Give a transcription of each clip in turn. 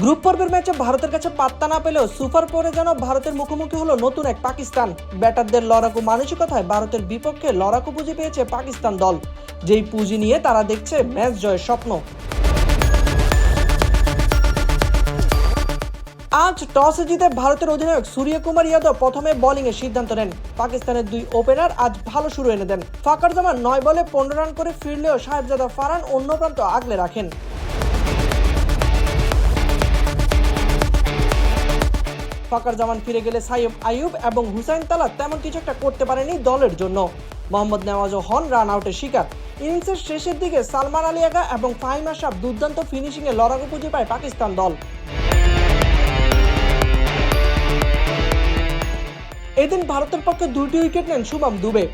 Group পর্বের ম্যাচে ভারতের কাছে পাত্তা না পেলেও সুপার পরে যেন ভারতের মুখোমুখি হলো নতুন এক পাকিস্তান। ব্যাটারদের লড়াকু মানসিকতায় ভারতের বিপক্ষে লড়াকু পুঁজি পেয়েছে পাকিস্তান দল। যেই পুঁজি নিয়ে তারা দেখছে ম্যাচ জয়ের স্বপ্ন। আজ টসে জিতে ভারতের অধিনায়ক সূর্যকুমার যাদব প্রথমে বোলিং এর সিদ্ধান্ত নেন। পাকিস্তানের দুই ওপেনার আজ ভালো শুরু এনে দেন। ফাকার জামান নয় বলে পনেরো রান করে ফিরলেও সাহেবজাদা ফারান অন্য প্রান্ত আগলে রাখেন। ফাকার জামান ফিরে গেলে সাইব আইয়ুব এবং হুসাইন তালাত তেমন কিছু একটা করতে পারেনি দলের জন্য। মোহাম্মদ নেওয়াজও হন রান আউটের শিকার। ইনিংসের শেষের দিকে সালমান আলী আগা এবং ফাহিম আশরাফ দুর্দান্ত ফিনিশিংয়ে লড়াকু পুঁজি পায় পাকিস্তান দল। এদিন ভারতের পক্ষে দুটি উইকেট নেন শুভম দুবে।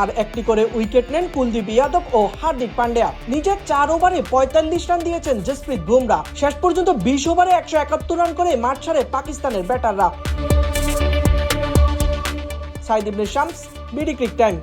আর একটি করে উইকেট নেন কুলদীপ যাদব ও হার্দিক পান্ডিয়া। নিজের চার ওভারে পঁয়তাল্লিশ রান দিয়েছেন জসপ্রীত বুমরা। শেষ পর্যন্ত বিশ ওভারে একশো একাত্তর রান করে মাঠ ছাড়ে পাকিস্তানের ব্যাটাররা। Saeed Shams, BD cric time.